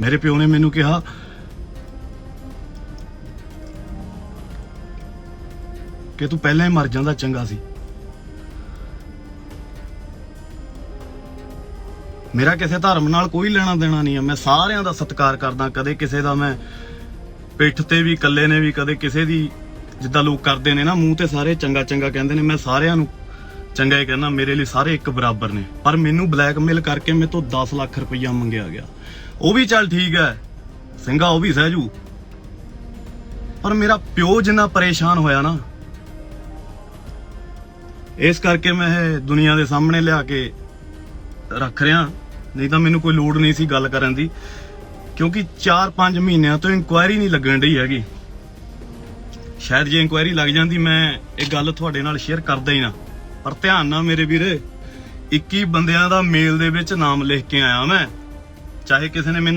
ਮੇਰੇ ਪਿਓ ਨੇ ਮੈਨੂੰ ਕਿਹਾ, ਕਿ ਤੂੰ ਪਹਿਲਾਂ ਹੀ ਮਰ ਜਾਂਦਾ ਚੰਗਾ ਸੀ। ਮੇਰਾ ਕਿਸੇ ਧਰਮ ਨਾਲ ਕੋਈ ਲੈਣਾ ਦੇਣਾ ਨਹੀਂ ਹੈ ਮੈਂ ਸਾਰਿਆਂ ਦਾ ਸਤਿਕਾਰ ਕਰਦਾ, ਕਦੇ ਕਿਸੇ ਦਾ ਮੈਂ ਪਿੱਠ ਤੇ ਵੀ, ਇਕੱਲੇ ਨੇ ਵੀ, ਕਦੇ ਕਿਸੇ ਦੀ ਜਿੱਦਾਂ ਲੋਕ ਕਰਦੇ ਨੇ ਨਾ, ਮੂੰਹ ਤੇ ਸਾਰੇ ਚੰਗਾ ਚੰਗਾ ਕਹਿੰਦੇ ਨੇ, ਮੈਂ ਸਾਰਿਆਂ ਨੂੰ ਚੰਗਾ ਇਹ ਕਹਿੰਦਾ, ਮੇਰੇ ਲਈ ਸਾਰੇ ਇੱਕ ਬਰਾਬਰ ਨੇ, ਪਰ ਮੈਨੂੰ ਬਲੈਕਮੇਲ ਕਰਕੇ ਮੇਰੇ ਤੋਂ 10 ਲੱਖ ਰੁਪਈਆ ਮੰਗਿਆ ਗਿਆ। ਉਹ ਵੀ ਚੱਲ ਠੀਕ ਹੈ, ਸਿੰਘਾ ਉਹ ਵੀ ਸਹਿਜੂ। ਪਰ ਮੇਰਾ ਪਿਓ ਜਿੰਨਾ ਪਰੇਸ਼ਾਨ ਹੋਇਆ ਨਾ, ਇਸ ਕਰਕੇ ਮੈਂ ਇਹ ਦੁਨੀਆ ਦੇ ਸਾਹਮਣੇ ਲਿਆ ਕੇ ਰੱਖ ਰਿਹਾ। ਨਹੀਂ ਤਾਂ ਮੈਨੂੰ ਕੋਈ ਲੋੜ ਨਹੀਂ ਸੀ ਗੱਲ ਕਰਨ ਦੀ, ਕਿਉਂਕਿ 4-5 ਮਹੀਨਿਆਂ ਤੋਂ ਇਨਕੁਆਇਰੀ ਨਹੀਂ ਲੱਗਣ ਢਈ ਹੈਗੀ। ਸ਼ਾਇਦ ਜੇ ਇਨਕੁਆਇਰੀ ਲੱਗ ਜਾਂਦੀ, ਮੈਂ ਇਹ ਗੱਲ ਤੁਹਾਡੇ ਨਾਲ ਸ਼ੇਅਰ ਕਰਦਾ ਹੀ ਨਾ। ਪਰ ਧਿਆਨ ਨਾਲ ਮੇਰੇ ਵੀਰੇ 21 ਬੰਦਿਆਂ ਦਾ ਮੇਲ ਦੇ ਵਿੱਚ ਨਾਮ ਲਿਖ ਕੇ ਆਇਆ ਮੈਂ। ਚਾਹੇ ਕਿਸੇ ਨੇ ਮੇਰਾ